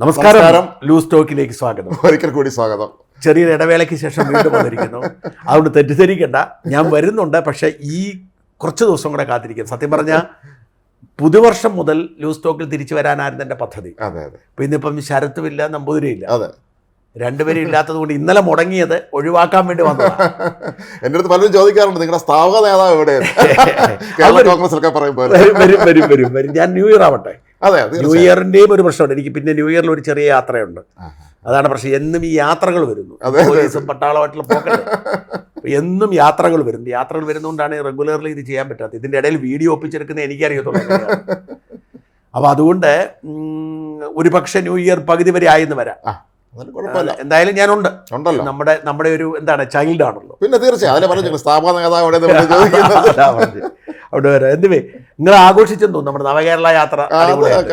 നമസ്കാരം. ലൂസ് ടോക്കിലേക്ക് സ്വാഗതം. ഒരിക്കൽ കൂടി സ്വാഗതം. ചെറിയൊരു ഇടവേളയ്ക്ക് ശേഷം വീണ്ടും വന്നിരിക്കുന്നു. അതുകൊണ്ട് തെറ്റിദ്ധരിക്കണ്ട. ഞാൻ വരുന്നുണ്ട് പക്ഷേ ഈ കുറച്ച് ദിവസം കൂടെ കാത്തിരിക്കും സത്യം പറഞ്ഞാൽ പുതുവർഷം മുതൽ ലൂസ് ടോക്കിൽ തിരിച്ചു വരാനായിരുന്നു എന്റെ പദ്ധതി. അതെ അതെ. അപ്പം ഇന്നിപ്പം ശരത്തുമില്ല നമ്പൂതിരിയില്ല. അതെ. രണ്ടുപേരും ഇല്ലാത്തത് കൊണ്ട് ഇന്നലെ മുടങ്ങിയത് ഒഴിവാക്കാൻ വേണ്ടി വന്നതാണ് എന്റെ അടുത്ത് പലരും ചോദിക്കാറുണ്ട് നിങ്ങളുടെ സ്ഥാപക നേതാവ് എവിടെയാണ് കോൺഗ്രസ് ഒക്കെ പറയുമ്പോൾ വരും വരും വരും വരും. ഞാൻ ന്യൂ ഇയർ ആവട്ടെ. അതെ ന്യൂ. ഇയറിന്റെയും ഒരു പ്രശ്നമുണ്ട്. എനിക്ക് പിന്നെ ന്യൂ ഇയറിൽ ഒരു ചെറിയ യാത്രയുണ്ട്. അതാണ് പ്രശ്നം. എന്നും ഈ യാത്രകൾ വരുന്നു. പോലീസും പട്ടാളമായിട്ടുള്ള പോക്കറ്റ്. എന്നും യാത്രകൾ വരുന്നു യാത്രകൾ വരുന്നതുകൊണ്ടാണ് റെഗുലർലി ഇത് ചെയ്യാൻ പറ്റാത്തത്. ഇതിന്റെ ഇടയിൽ വീഡിയോ ഒപ്പിച്ചെടുക്കുന്നത് എനിക്കറിയത്തുള്ളൂ. അപ്പോൾ അതുകൊണ്ട് ഒരു പക്ഷേ ന്യൂ ഇയർ പകുതി വരെ ആയെന്ന് വരാം. എന്തായാലും ഞാനുണ്ട്. ഉണ്ടല്ലോ. നമ്മുടെ നമ്മുടെ ഒരു എന്താണ് ചൈൽഡ് ആണല്ലോ പിന്നെ തീർച്ചയായും. അതിലെ പറഞ്ഞു സ്ഥാപന നേതാവ് അവിടെ വരാം. എന്തുവേ നിങ്ങൾ ആഘോഷിച്ചെന്ന് തോന്നുന്നു നമ്മുടെ നവകേരള യാത്ര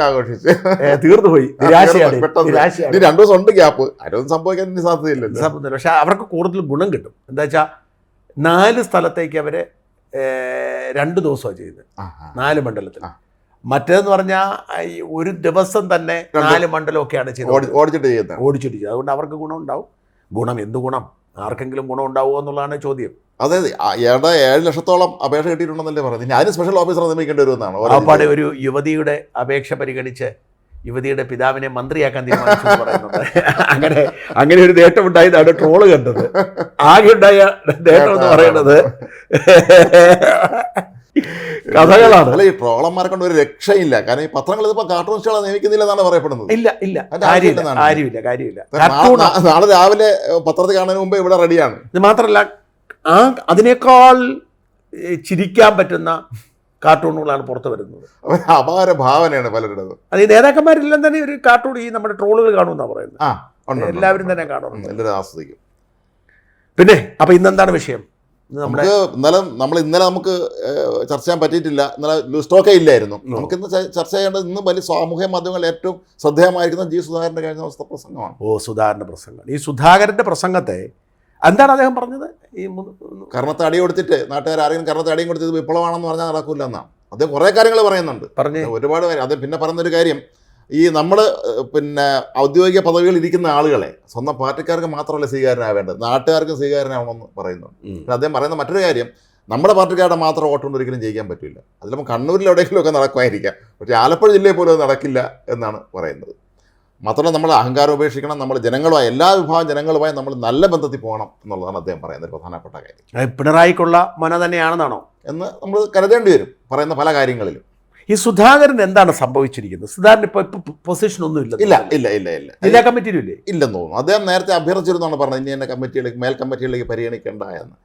ആഘോഷിച്ചു. തീർന്നു പോയി. നിരാശയാണ്. നിരാശയാണ്. രണ്ടു ദിവസം ഉണ്ട് ഗ്യാപ്പ്. അതൊന്നും സംഭവിക്കാൻ സാധ്യതയില്ലല്ലോ. സംബന്ധമില്ല പക്ഷെ അവർക്ക് കൂടുതൽ ഗുണം കിട്ടും. എന്താ വെച്ചാൽ നാല് സ്ഥലത്തേക്ക് അവർ രണ്ടു ദിവസമാണ് ചെയ്യുന്നത്. നാല് മണ്ഡലത്തിൽ. മറ്റേതെന്ന് പറഞ്ഞാൽ ഒരു ദിവസം തന്നെ നാല് മണ്ഡലമൊക്കെയാണ് ഒക്കെയാണ് ചെയ്തത് ഓടിച്ചിട്ട് ചെയ്യുന്നത്. ഓടിച്ചിട്ട് ചെയ്യുന്നത് അതുകൊണ്ട് അവർക്ക് ഗുണം ഉണ്ടാവും. ഗുണം എന്ത് ഗുണം? ആർക്കെങ്കിലും ഗുണം ഉണ്ടാവുമോ എന്നുള്ളതാണ് ചോദ്യം. അതെ അതെ ആ, ഏഴ് ലക്ഷത്തോളം അപേക്ഷ കിട്ടിയിട്ടുണ്ടെന്നല്ലേ പറയുന്നത്. ഇനി അതിന് സ്പെഷ്യൽ ഓഫീസർ നിയമിക്കേണ്ടി വരുമെന്നാണ്. ഓരോ ആപ്പാടെ ഒരു യുവതിയുടെ അപേക്ഷ പരിഗണിച്ച് യുവതിയുടെ പിതാവിനെ മന്ത്രിയാക്കാൻ തീരുമാനിച്ചു പറയുന്നുണ്ട്. അങ്ങനെ അങ്ങനെ ഒരു നേട്ടം ഉണ്ടായതാണ് ട്രോൾ കണ്ടത്. ആകെ ഉണ്ടായ നേട്ടം എന്ന് പറയുന്നത് കഥകളാണ്. അല്ല ഈ ട്രോളന്മാരെ കൊണ്ട് ഒരു രക്ഷയില്ല. കാരണം ഈ പത്രങ്ങൾ ഇതിപ്പോ കാർട്ടൂണിസ്റ്റുകളെ നിയമിക്കുന്നില്ല എന്നാണ് പറയപ്പെടുന്നത്. ഇല്ല ഇല്ല. കാര്യമില്ല കാര്യമില്ല കാര്യമില്ല. നാളെ- കാർട്ടൂൺ നാളെ രാവിലെ പത്രത്തിൽ കാണുന്നതിന് മുമ്പ് ഇവിടെ റെഡിയാണ് ഇത് മാത്രമല്ല ആ അതിനേക്കാൾ ചിരിക്കാൻ പറ്റുന്ന കാർട്ടൂണുകളാണ് പുറത്തു വരുന്നത്. അപാര ഭാവനയാണ് പലരുടേത്. അത് ഈ നേതാക്കന്മാരെല്ലാം തന്നെ ഒരു കാർട്ടൂൺ ഈ നമ്മുടെ ട്രോളുകൾ കാണുമെന്നാണ് പറയുന്നത്. എല്ലാവരും തന്നെ കാണുന്നു കാണുന്നുണ്ട്. എല്ലാവരും ആസ്വദിക്കും. പിന്നെ അപ്പൊ ഇന്നെന്താണ് വിഷയം? നമുക്ക് ഇന്നലെ നമ്മൾ ഇന്നലെ നമുക്ക് ചർച്ച ചെയ്യാൻ പറ്റിയിട്ടില്ല. ഇന്നലെ സ്റ്റോക്കേ ഇല്ലായിരുന്നു. നമുക്ക് ഇന്ന് ചർച്ച ചെയ്യേണ്ടത് ഇന്ന് വലിയ സാമൂഹ്യ മാധ്യമങ്ങളിൽ ഏറ്റവും ശ്രദ്ധേയമായിരിക്കുന്ന ജി സുധാകരന്റെ കഴിഞ്ഞ ദിവസത്തെ പ്രസംഗമാണ്. ഓ സുധാകരന്റെ പ്രസംഗം. ഈ സുധാകരന്റെ പ്രസംഗത്തെ എന്താണ് അദ്ദേഹം പറഞ്ഞത്? ഈ കർമ്മത്തെ കർണത്തെ അടി കൊടുത്തിട്ട് നാട്ടുകാർ ആരെങ്കിലും കർണത്തെ അടിയും കൊടുത്തത് വിപ്ലവമാണെന്ന് പറഞ്ഞാൽ നടക്കില്ല എന്നാണ് അദ്ദേഹം കുറേ കാര്യങ്ങൾ പറയുന്നുണ്ട്. പറഞ്ഞു. ഒരുപാട് കാര്യം അത് പിന്നെ പറയുന്നൊരു കാര്യം ഈ നമ്മൾ പിന്നെ ഔദ്യോഗിക പദവികളിൽ ഇരിക്കുന്ന ആളുകളെ സ്വന്തം പാർട്ടിക്കാർക്ക് മാത്രമല്ല സ്വീകാരനാവേണ്ടത് നാട്ടുകാർക്കും സ്വീകാരനാവണമെന്ന് പറയുന്നുണ്ട്. അദ്ദേഹം പറയുന്ന മറ്റൊരു കാര്യം നമ്മുടെ പാർട്ടിക്കാരുടെ മാത്രം വോട്ട് കൊണ്ട് ഒരിക്കലും ജയിക്കാൻ പറ്റില്ല. അതിലും കണ്ണൂരിൽ എവിടെയെങ്കിലും ഒക്കെ നടക്കുമായിരിക്കാം. പക്ഷേ ആലപ്പുഴ ജില്ലയിൽ പോലും അത് നടക്കില്ല എന്നാണ് പറയുന്നത്. മാത്രമല്ല നമ്മൾ അഹങ്കാരം ഉപേക്ഷിക്കണം നമ്മൾ ജനങ്ങളുമായി എല്ലാ വിഭാഗം ജനങ്ങളുമായി നമ്മൾ നല്ല ബന്ധത്തിൽ പോകണം എന്നുള്ളതാണ് അദ്ദേഹം പറയുന്ന ഒരു പ്രധാനപ്പെട്ട കാര്യം. പിണറായിക്കുള്ള മന തന്നെയാണെന്നാണോ? എന്ന് നമ്മൾ കരുതേണ്ടി വരും പറയുന്ന പല കാര്യങ്ങളിലും. ഈ സുധാകരൻ എന്താണ് സംഭവിച്ചിരിക്കുന്നത്? സുധാകരൻ ഇപ്പോൾ ഇപ്പൊ പൊസിഷൻ ഒന്നും ഇല്ല ഇല്ല ഇല്ല ഇല്ല ഇല്ല. ജില്ലാ കമ്മിറ്റിയിലും ഇല്ലേ? ഇല്ലെന്ന് തോന്നുന്നു. അദ്ദേഹം നേരത്തെ അഭ്യർത്ഥിച്ചിരുന്നാണ് പറഞ്ഞത് ഇനി എന്നെ കമ്മിറ്റിയിലേക്ക് മേൽ കമ്മിറ്റിയിലേക്ക് പരിഗണിക്കേണ്ട എന്ന്.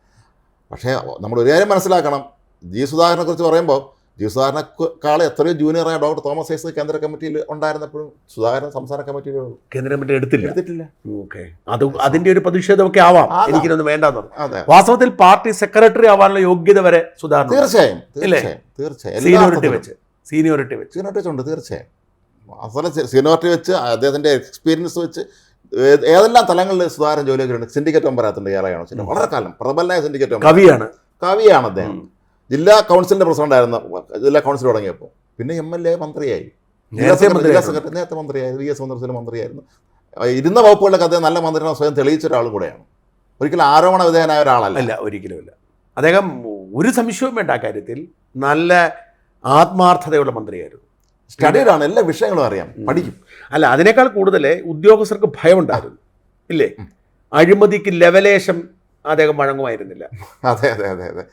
പക്ഷേ നമ്മൾ ഒരു കാര്യം മനസ്സിലാക്കണം. ജി സുധാകരനെ കുറിച്ച് പറയുമ്പോൾ ജി സുധാകരനെക്കാൾ എത്രയോ ജൂനിയറായ ഡോക്ടർ തോമസ് ഐസ് കേന്ദ്ര കമ്മിറ്റിയിൽ ഉണ്ടായിരുന്നപ്പോഴും സുധാകരൻ സംസ്ഥാന കമ്മിറ്റിയിൽ കേന്ദ്ര കമ്മിറ്റി എടുത്തില്ല. എടുത്തിട്ടില്ല. ഓക്കെ അത് അതിന്റെ ഒരു പ്രതിഷേധമൊക്കെ ആവാം. എനിക്കിതൊന്നും വേണ്ടെന്ന് അതെ. വാസ്തവത്തിൽ പാർട്ടി സെക്രട്ടറി ആവാനുള്ള യോഗ്യത വരെ സുധാകരൻ തീർച്ചയായും തീർച്ചയായും തീർച്ചയായും. സീനിയോറിറ്റി വെച്ച്. സീനിയോറിറ്റി വെച്ച്. സീനിയോറിറ്റി വെച്ചുണ്ട് തീർച്ചയായും. അസല സീനിയോറിറ്റി വെച്ച് അദ്ദേഹത്തിന്റെ എക്സ്പീരിയൻസ് വെച്ച് ഏത് ഏതെല്ലാം തലങ്ങളിൽ സുധാകരൻ ജോലിയൊക്കെ ഉണ്ട് സിൻഡിക്കേറ്റ് ഇയാളെയാണ് വെച്ചാൽ വളരെ കാലം പ്രബലനായ സിൻഡിക്കേറ്റ് കവിയാണ്. കവിയാണ് അദ്ദേഹം. ജില്ലാ കൗൺസിലിന്റെ പ്രസിഡന്റ് ആയിരുന്നു ജില്ലാ കൗൺസിൽ തുടങ്ങിയപ്പോൾ പിന്നെ എം എൽ എ മന്ത്രിയായി. ജില്ലാ സെക്രട്ടറി- നേരത്തെ മന്ത്രിയായിരുന്നു വി എസ് മന്ത്രിസിലെ മന്ത്രിയായിരുന്നു. ഇരുന്ന വകുപ്പുകളിലൊക്കെ അദ്ദേഹം നല്ല മന്ത്രിയാണ് സ്വയം തെളിയിച്ച ഒരാൾ കൂടെയാണ്. ഒരിക്കലും ആരോപണ വിധേയനായ ഒരാളല്ല. അല്ല ഒരിക്കലും ഇല്ല അദ്ദേഹം ഒരു സംശയവും വേണ്ട ആ കാര്യത്തിൽ. നല്ല ആത്മാർത്ഥതയുള്ള മന്ത്രിയായിരുന്നു. സ്റ്റഡിയിലാണ് എല്ലാ വിഷയങ്ങളും അറിയാം പഠിക്കും. അല്ല അതിനേക്കാൾ കൂടുതൽ ഉദ്യോഗസ്ഥർക്ക് ഭയമുണ്ടായിരുന്നു. ഇല്ലേ. അഴിമതിക്ക് ലെവലേഷം അദ്ദേഹം വഴങ്ങുമായിരുന്നില്ല. അതെ അതെ അതെ അതെ.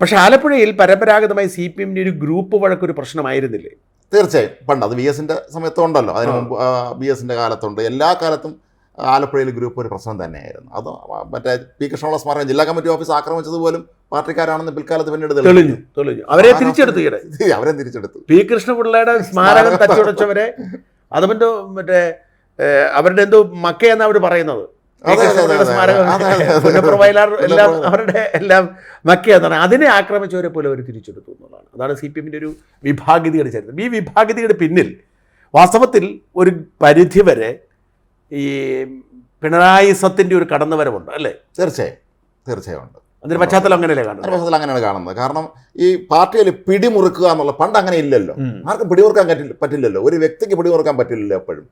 പക്ഷെ ആലപ്പുഴയിൽ പരമ്പരാഗതമായി സി പി എമ്മിന്റെ ഒരു ഗ്രൂപ്പ് വഴക്കൊരു പ്രശ്നമായിരുന്നില്ലേ? തീർച്ചയായും. പണ്ട് അത് വി എസിന്റെ സമയത്തുണ്ടല്ലോ. അതിന് മുമ്പ് ബി എസിന്റെ കാലത്തുണ്ട്. എല്ലാ കാലത്തും ആലപ്പുഴയിൽ ഗ്രൂപ്പ് ഒരു പ്രശ്നം തന്നെയായിരുന്നു. അത് മറ്റേ പി കൃഷ്ണപിള്ള സ്മാരകം ജില്ലാ കമ്മിറ്റി ഓഫീസ് ആക്രമിച്ചത് പോലും പാർട്ടിക്കാരാണെന്ന് പിൽക്കാലത്ത് പിന്നീട് തെളിഞ്ഞു. തെളിഞ്ഞു അവരെ തിരിച്ചെടുത്തു അവരെ തിരിച്ചെടുത്തു. പി കൃഷ്ണപിള്ളയുടെ സ്മാരകം തച്ചുടച്ചവരെ അതുകൊണ്ട് മറ്റേ അവരുടെ എന്തോ മക്കയെന്നാണ് അവർ പറയുന്നത്. പി. അതെ, അതെ, സ്മാരകം അതെ, അതെ, അതെ. പുന്നപ്ര വയലാർ എല്ലാം അവരുടെ എല്ലാം മക്കയെന്നാണ് അതിനെ ആക്രമിച്ചവരെ പോലെ അവർ തിരിച്ചെടുത്തു എന്നുള്ളതാണ്. അതാണ് സി പി എമ്മിന്റെ ഒരു വിഭാഗതിയുടെ ചരിത്രം ഈ വിഭാഗതിയുടെ പിന്നിൽ വാസ്തവത്തിൽ ഒരു പരിധി വരെ ഈ പിണറായിസത്തിന്റെ ഒരു കടന്നുവരവുണ്ട് അല്ലേ? തീർച്ചയായും. തീർച്ചയായും ഉണ്ട്. അതിന്റെ പശ്ചാത്തലം അങ്ങനെയല്ലേ കാണുന്നത്? പശ്ചാത്തലം അങ്ങനെയാണ് കാണുന്നത്. കാരണം ഈ പാർട്ടിയിൽ പിടിമുറുക്കുക എന്നുള്ള പണ്ട് അങ്ങനെ ഇല്ലല്ലോ. ആർക്കും പിടിമുറുക്കാൻ പറ്റില്ല പറ്റില്ലല്ലോ. ഒരു വ്യക്തിക്ക് പിടിമുറുക്കാൻ പറ്റില്ലല്ലോ എപ്പോഴും.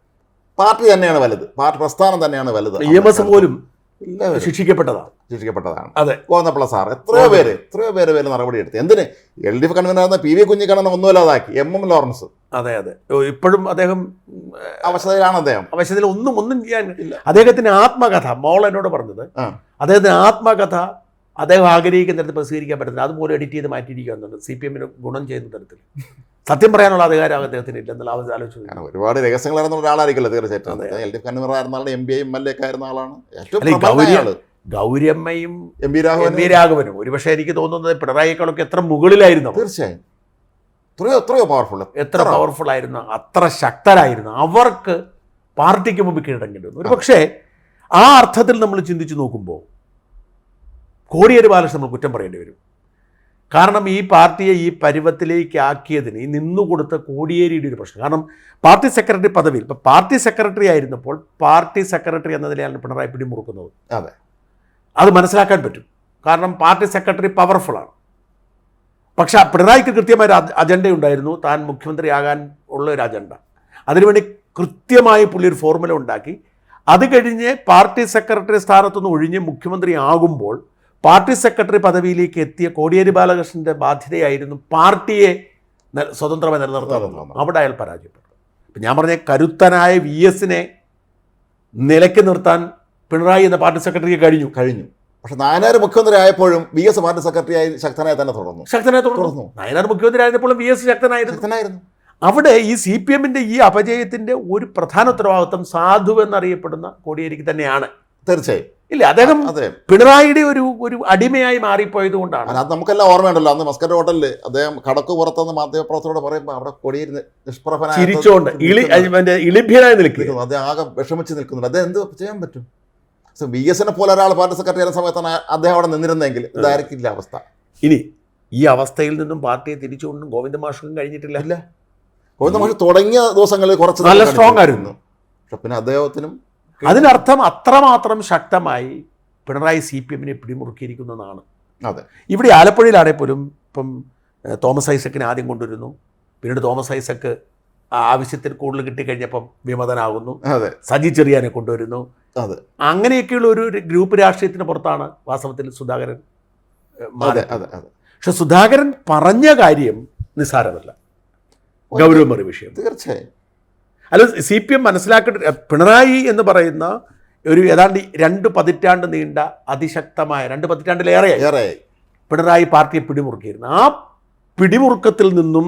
പാർട്ടി തന്നെയാണ് വലുത്. പാർട്ടി പ്രസ്ഥാനം തന്നെയാണ് വലുത്. പോലും ശിക്ഷിക്കപ്പെട്ടതാണ്. ശിക്ഷിക്കപ്പെട്ടതാണ്. അതെ. കോന്നപ്പള സാർ എത്രയോ പേര് എത്രയോ പേര് പേര് നടപടി എടുത്തു. എന്തിന്? L D F convener P V Kunhikannan ഒന്നുമില്ലാതാക്കി M M Lawrence. അതെ അതെ. ഇപ്പോഴും അദ്ദേഹം അവശതയിലാണ് അദ്ദേഹം. അവശതയിൽ ഒന്നും ഒന്നും ചെയ്യാൻ അദ്ദേഹത്തിന്റെ അദ്ദേഹത്തിന് ആത്മകഥ മോൾ എന്നോട് പറഞ്ഞത്. അദ്ദേഹത്തിന്റെ അദ്ദേഹത്തിന് ആത്മകഥ അദ്ദേഹം ആഗ്രഹിക്കുന്ന തരത്തിൽ പ്രസിദ്ധീകരിക്കാൻ പറ്റുന്നില്ല അതുപോലെ എഡിറ്റ് ചെയ്ത് മാറ്റിയിരിക്കുന്നുണ്ട് സി പി എമ്മിന് ഗുണം ചെയ്യുന്ന തരത്തിൽ. സത്യം പറയാനുള്ള അധികാരം അദ്ദേഹത്തിന് ഇല്ലെന്നുള്ള ആലോചിച്ചു ഒരുപാട് രഹസ്യങ്ങൾ അറിയുന്ന ഒരാളായിരിക്കില്ല തീർച്ചയായിട്ടും. എൽ ഡി എഫ് ആളുടെ M P M L A ഒക്കെ ആയിരുന്ന ആളാണ്. ഏറ്റവും ഗൗരിയമ്മയും M P M B V രാഘവനും. ഒരുപക്ഷെ എനിക്ക് തോന്നുന്നത് പിണറായിക്കളൊക്കെ എത്ര മുകളിലായിരുന്നു. തീർച്ചയായും. എത്രയോ എത്രയോ പവർഫുൾ എത്ര പവർഫുൾ ആയിരുന്നു അത്ര ശക്തരായിരുന്നു. അവർക്ക് പാർട്ടിക്ക് മുമ്പ് കീഴടങ്ങേണ്ടി വന്നു. ഒരു പക്ഷേ ആ അർത്ഥത്തിൽ നമ്മൾ ചിന്തിച്ചു നോക്കുമ്പോൾ കോടിയേരി ബാലകൃഷ്ണൻ നമ്മൾ കുറ്റം പറയേണ്ടി വരും. കാരണം ഈ പാർട്ടിയെ ഈ പരുവത്തിലേക്ക് ആക്കിയതിന് ഈ നിന്നുകൊടുത്ത കോടിയേരിയുടെ ഒരു പ്രശ്നം. കാരണം പാർട്ടി സെക്രട്ടറി പദവിയിൽ ഇപ്പം പാർട്ടി സെക്രട്ടറി ആയിരുന്നപ്പോൾ പാർട്ടി സെക്രട്ടറി എന്ന നിലയാണ് പിണറായി പിടിമുറുക്കുന്നത് അതെ. അത് മനസ്സിലാക്കാൻ പറ്റും. കാരണം പാർട്ടി സെക്രട്ടറി പവർഫുള്ളാണ് പക്ഷെ പിണറായിക്ക് കൃത്യമായ ഒരു അജ- അജണ്ടയുണ്ടായിരുന്നു താൻ മുഖ്യമന്ത്രിയാകാൻ ഉള്ള ഒരു അജണ്ട. അതിനുവേണ്ടി കൃത്യമായി പുള്ളി ഒരു ഫോർമുല ഉണ്ടാക്കി. അത് കഴിഞ്ഞ് പാർട്ടി സെക്രട്ടറി സ്ഥാനത്തുനിന്ന് ഒഴിഞ്ഞ് മുഖ്യമന്ത്രി ആകുമ്പോൾ പാർട്ടി സെക്രട്ടറി പദവിയിലേക്ക് എത്തിയ കോടിയേരി ബാലകൃഷ്ണന്റെ ബാധ്യതയായിരുന്നു പാർട്ടിയെ സ്വതന്ത്രമായി നിലനിർത്തുക. അവിടെ അയാൾ പരാജയപ്പെട്ടു. ഇപ്പം ഞാൻ പറഞ്ഞ കരുത്തനായ വി എസിനെ നിലയ്ക്ക് നിർത്താൻ പിണറായി എന്ന പാർട്ടി സെക്രട്ടറിക്ക് കഴിഞ്ഞു. കഴിഞ്ഞു. പക്ഷെ നായനാർ മുഖ്യമന്ത്രി ആയപ്പോഴും വി എസ് പാർട്ടി സെക്രട്ടറി ആയി ശക്തനായി തന്നെ തുടർന്നു. ശക്തനായി തുടർന്നു. നായനാർ ആയിരുന്നപ്പോഴും വി എസ് ശക്തനായിരുന്നു. ശക്തനായിരുന്നു. അവിടെ ഈ സി പി എമ്മിന്റെ ഈ അപജയത്തിന്റെ ഒരു പ്രധാന ഉത്തരവാദിത്വം സാധു എന്നറിയപ്പെടുന്ന കോടിയേരിക്ക് തന്നെയാണ്. തീർച്ചയായും. ഇല്ല അദ്ദേഹം പിണറായിയുടെ ഒരു ഒരു അടിമയായി മാറിപ്പോയത് കൊണ്ടാണ്. അത് നമുക്കെല്ലാം ഓർമ്മയുണ്ടല്ലോ. അന്ന് മസ്കറ്റ് ഹോട്ടലിൽ അദ്ദേഹം കടക്ക് പുറത്തുനിന്ന് മാധ്യമപ്രവർത്തകരോട് പറയുമ്പോൾ അവിടെ കൊടിയിരുന്ന് നിഷ്പ്രഭനായി ചിരിച്ചുകൊണ്ട് ഇളിഭ്യനായി നിൽക്കുന്നു. അദ്ദേഹം ആകെ വിഷമിച്ച് നിൽക്കുന്നുണ്ട്. അദ്ദേഹം എന്ത് ചെയ്യാൻ പറ്റും? ബി എസിനെ പോലെ ഒരാൾ പാർട്ടി സെക്രട്ടറി ആയിരുന്ന സമയത്താണ് അദ്ദേഹം അവിടെ നിന്നിരുന്നെങ്കിൽ ഇതായിരിക്കില്ല അവസ്ഥ. ഇനി ഈ അവസ്ഥയിൽ നിന്നും പാർട്ടിയെ തിരിച്ചുകൊണ്ടും ഗോവിന്ദ മാഷും കഴിഞ്ഞിട്ടില്ല. ഇല്ല. ഗോവിന്ദ മാഷ് തുടങ്ങിയ ദിവസങ്ങളിൽ കുറച്ച് നല്ല സ്ട്രോങ് ആയിരുന്നു. പക്ഷെ പിന്നെ അദ്ദേഹത്തിനും അതിനർത്ഥം അത്രമാത്രം ശക്തമായി പിണറായി സി പി എമ്മിനെ പിടിമുറുക്കിയിരിക്കുന്നു എന്നാണ് അതെ. ഇവിടെ ആലപ്പുഴയിലാണെങ്കിൽ പോലും ഇപ്പം തോമസ് ഐസക്കിനെ ആദ്യം കൊണ്ടുവരുന്നു. പിന്നീട് തോമസ് ഐസക്ക് ആവശ്യത്തിൽ കൂടുതൽ കിട്ടിക്കഴിഞ്ഞപ്പം വിമതനാകുന്നു. അതെ. സജി ചെറിയാനെ കൊണ്ടുവരുന്നു. അതെ. അങ്ങനെയൊക്കെയുള്ള ഒരു ഗ്രൂപ്പ് രാഷ്ട്രീയത്തിന് പുറത്താണ് വാസ്തവത്തിൽ സുധാകരൻ അതെ അതെ അതെ. പക്ഷെ സുധാകരൻ പറഞ്ഞ കാര്യം നിസ്സാരമല്ല. ഗൗരവമേറിയ വിഷയം. തീർച്ചയായും. അല്ല സി പി എം മനസ്സിലാക്കേണ്ട പിണറായി എന്ന് പറയുന്ന ഒരു ഏതാണ്ട് രണ്ട് പതിറ്റാണ്ട് നീണ്ട അതിശക്തമായ രണ്ട് പതിറ്റാണ്ടിലേറെ ഏറെ പിണറായി പാർട്ടിയെ പിടിമുറുക്കിയിരുന്നു. ആ പിടിമുറുക്കത്തിൽ നിന്നും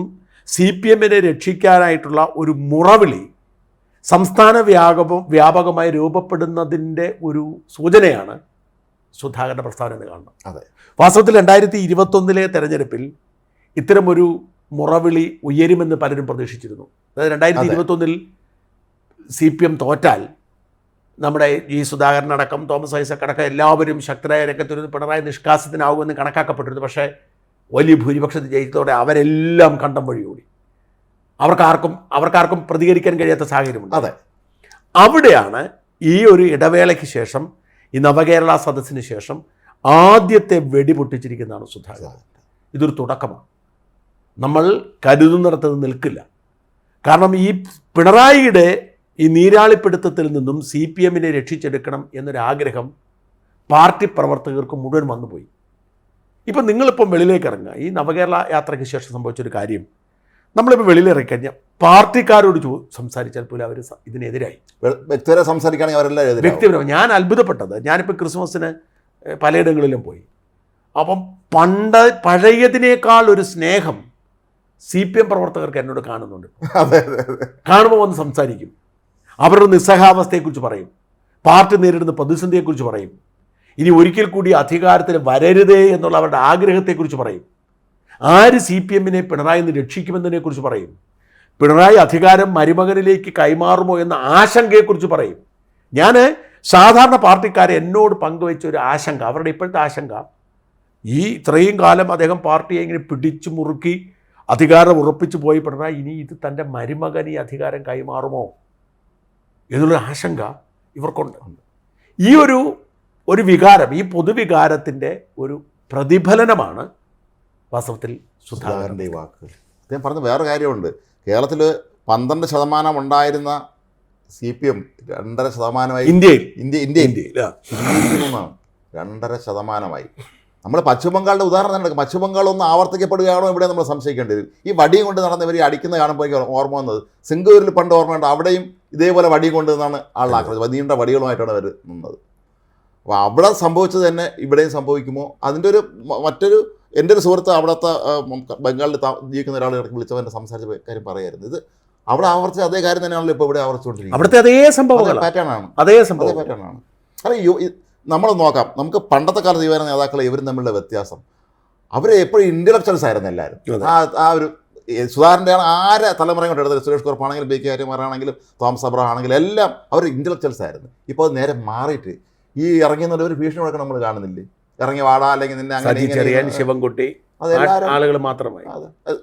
സി പി എമ്മിനെ രക്ഷിക്കാനായിട്ടുള്ള ഒരു മുറവിളി സംസ്ഥാന വ്യാപകം വ്യാപകമായി രൂപപ്പെടുന്നതിന്റെ ഒരു സൂചനയാണ് സുധാകരന്റെ പ്രസ്താവന എന്ന് കാണുന്നത്. അതെ. വാസ്തവത്തിൽ രണ്ടായിരത്തി ഇരുപത്തൊന്നിലെ തെരഞ്ഞെടുപ്പിൽ ഇത്തരമൊരു മുറവിളി ഉയരുമെന്ന് പലരും പ്രതീക്ഷിച്ചിരുന്നു. അതായത് രണ്ടായിരത്തി. ഇരുപത്തൊന്നിൽ സി പി എം തോറ്റാൽ നമ്മുടെ ഈ സുധാകരൻ അടക്കം തോമസ് ഐസക് അടക്കം എല്ലാവരും ശക്തരായ രംഗത്തിരുന്ന് പിണറായി നിഷ്കാസത്തിനാവുമെന്ന് കണക്കാക്കപ്പെട്ടിരുന്നു. പക്ഷേ വലിയ ഭൂരിപക്ഷത്തിൽ ജയിച്ചതോടെ അവരെല്ലാം കണ്ടം വഴി ഓടി അവർക്കാർക്കും അവർക്കാർക്കും പ്രതികരിക്കാൻ കഴിയാത്ത സാഹചര്യമുണ്ട്. അതെ. അവിടെയാണ് ഈ ഒരു ഇടവേളയ്ക്ക് ശേഷം ഈ നവകേരള സദസ്സിന് ശേഷം ആദ്യത്തെ വെടി പൊട്ടിച്ചിരിക്കുന്നതാണ് സുധാകരൻ. ഇതൊരു തുടക്കമാണ്. നമ്മൾ കരുതുന്നിടത്ത് നിൽക്കില്ല. കാരണം ഈ പിണറായിയുടെ ഈ നീരാളിപ്പിടുത്തത്തിൽ നിന്നും സി പി എമ്മിനെ രക്ഷിച്ചെടുക്കണം എന്നൊരാഗ്രഹം പാർട്ടി പ്രവർത്തകർക്ക് മുഴുവൻ വന്നുപോയി. ഇപ്പം നിങ്ങളിപ്പം വെളിയിലേക്ക് ഇറങ്ങുക. ഈ നവകേരള യാത്രയ്ക്ക് ശേഷം സംഭവിച്ചൊരു കാര്യം. നമ്മളിപ്പോൾ വെളിയിലിറങ്ങി കഴിഞ്ഞാൽ പാർട്ടിക്കാരോട് ചോ സംസാരിച്ചാൽ പോലും അവർ ഇതിനെതിരായി. വ്യക്തിപരം സംസാരിക്കുകയാണെങ്കിൽ അവരെല്ലാം വ്യക്തിപരം ഞാൻ അത്ഭുതപ്പെട്ടത്. ഞാനിപ്പോൾ ക്രിസ്മസിന് പലയിടങ്ങളിലും പോയി. അപ്പം പണ്ട് പഴയതിനേക്കാൾ ഒരു സ്നേഹം സി പി എം പ്രവർത്തകർക്ക് എന്നോട് കാണുന്നുണ്ട്. കാണുമ്പോൾ വന്ന് സംസാരിക്കും. അവരുടെ നിസ്സഹാവസ്ഥയെക്കുറിച്ച് പറയും. പാർട്ടി നേരിടുന്ന പ്രതിസന്ധിയെക്കുറിച്ച് പറയും. ഇനി ഒരിക്കൽ കൂടി അധികാരത്തിൽ വരരുതേ എന്നുള്ള അവരുടെ ആഗ്രഹത്തെക്കുറിച്ച് പറയും. ആര് സി പി എമ്മിനെ പിണറായി നിന്ന് രക്ഷിക്കുമെന്നതിനെക്കുറിച്ച് പറയും. പിണറായി അധികാരം മരുമകനിലേക്ക് കൈമാറുമോ എന്ന ആശങ്കയെക്കുറിച്ച് പറയും. ഞാൻ സാധാരണ പാർട്ടിക്കാരെ എന്നോട് പങ്കുവെച്ച ഒരു ആശങ്ക അവരുടെ ഇപ്പോഴത്തെ ആശങ്ക ഈ ഇത്രയും കാലം അദ്ദേഹം പാർട്ടിയെ ഇങ്ങനെ പിടിച്ചു മുറുക്കി അധികാരം ഉറപ്പിച്ചു പോയി പിണറായി ഇനി ഇത് തന്റെ മരുമകന് ഈ അധികാരം കൈമാറുമോ? എന്നുള്ള ആശങ്ക ഇവർക്കുണ്ട്. ഈ ഒരു ഒരു വികാരം ഈ പൊതുവികാരത്തിന്റെ ഒരു പ്രതിഫലനമാണ് വാസ്തവത്തിൽ സുധാകരൻ. സുധാകരന്റെ ഈ വാക്കുകൾ. അദ്ദേഹം പറഞ്ഞ വേറെ കാര്യമുണ്ട്. കേരളത്തിൽ പന്ത്രണ്ട് ശതമാനം ഉണ്ടായിരുന്ന സി പി എം രണ്ടര ശതമാനമായി ഇന്ത്യയിൽ. ഇന്ത്യ ഇന്ത്യ ഇന്ത്യയിൽ രണ്ടര ശതമാനമായി. നമ്മൾ പശ്ചിമബംഗാളിന്റെ ഉദാഹരണം തന്നെ പശ്ചിമബംഗാൾ പശ്ചിമ ഒന്ന് ആവർത്തിക്കപ്പെടുകയാണോ ഇവിടെ നമ്മൾ സംശയിക്കേണ്ടി വരും ഈ വടിയും കൊണ്ട് നടന്ന ഇവർ ഈ അടിക്കുന്ന കാണുമ്പോൾ എനിക്ക് ഓർമ്മ വന്നത് സിംഗൂരിൽ പണ്ട് ഓർമ്മയുണ്ട് അവിടെയും ഇതേപോലെ വടിയും കൊണ്ട് നിന്നാണ് ആൾ ആക്രമിച്ചത് നീണ്ട വടികളുമായിട്ടാണ് അവർ നിന്നത്. അപ്പോൾ അവിടെ സംഭവിച്ചത് തന്നെ ഇവിടെയും സംഭവിക്കുമോ? അതിന്റെ ഒരു മറ്റൊരു എന്റെ ഒരു സുഹൃത്ത് അവിടുത്തെ ബംഗാളിൽ താ- ജീവിക്കുന്ന ഒരാൾ ഇടയ്ക്ക് വിളിച്ചവന്റെ സംസാരിച്ച കാര്യം പറയായിരുന്നു. ഇത് അവിടെ ആവർത്തിച്ച അതേ കാര്യം തന്നെയാണല്ലോ ഇപ്പോൾ ഇവിടെ ആവർത്തിച്ചുകൊണ്ടിരിക്കുന്നത്. അവിടുത്തെ അതേ സംഭവം പാറ്റേൺ ആണ്. അതേ സംഭവം പാറ്റേൺ ആണ്. അല്ല നമ്മൾ നോക്കാം. നമുക്ക് പണ്ടത്തെ കാലത്ത് യുവന നേതാക്കളെ ഇവരും തമ്മിലുള്ള വ്യത്യാസം. അവർ എപ്പോഴും ഇന്റലക്ച്വൽസ് ആയിരുന്നു എല്ലാവരും. ആ ആ ഒരു സുധാകരന്റെ ആണ് ആരെ തലമുറയും കൊണ്ട് എടുത്തത്? സുരേഷ് കുറുപ്പാണെങ്കിലും ബി കെ ആര്യമാരാണെങ്കിലും തോമസ് അബ്രഹാം ആണെങ്കിലും എല്ലാം അവർ ഇന്റലക്ച്വൽസ് ആയിരുന്നു. ഇപ്പോൾ അത് നേരെ മാറിയിട്ട് ഈ ഇറങ്ങുന്ന ഒരു ഭീഷണി മുഴക്കം നമ്മൾ കാണുന്നില്ലേ? ഇറങ്ങി വാടാ അല്ലെങ്കിൽ നിന്നെ അങ്ങനെ. ശിവൻകുട്ടി ആളുകൾ മാത്രമായി.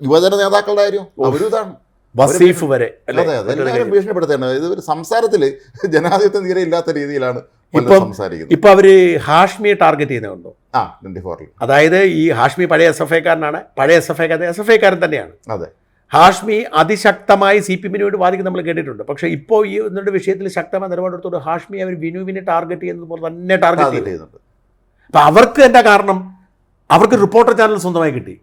യുവജന നേതാക്കളുടെ കാര്യം അവരും ഇതാണ്. വസീഫ് വരെ അതെ എല്ലാവരും ഭീഷണിപ്പെടുത്തേണ്ടത്. ഇത് ഒരു സംസാരത്തിൽ ജനാധിപത്യം തീരെ ഇല്ലാത്ത രീതിയിലാണ് ഇപ്പം- ഇപ്പം അവർ അവർ ഹാഷ്മിയെ ടാർഗറ്റ് ചെയ്യുന്നുണ്ടോ ആ ട്വന്റി ഫോറിൽ അതായത് ഈ ഹാഷ്മി പഴയ എസ് എഫ് ഐക്കാരനാണ് പഴയ എസ് എഫ് ഐക്കാരൻ എസ് എഫ് ഐക്കാരൻ തന്നെയാണ്. അതെ. ഹാഷ്മി അതിശക്തമായി സി പി എമ്മിന് വേണ്ടി വാദിക്കുന്ന നമ്മൾ കേട്ടിട്ടുണ്ട്. പക്ഷേ ഇപ്പോൾ ഈ ഒന്നുകൊണ്ട് വിഷയത്തിൽ ശക്തമായ നിലപാടെടുത്തോട് ഹാഷ്മി അവർ വിനുവിനെ ടാർഗറ്റ് ചെയ്യുന്നത് പോലെ തന്നെ ടാർഗറ്റ് ചെയ്യുന്നുണ്ട്. അപ്പൊ അവർക്ക് എന്താ കാരണം? അവർക്ക് റിപ്പോർട്ടർ ചാനൽ സ്വന്തമായി കിട്ടി.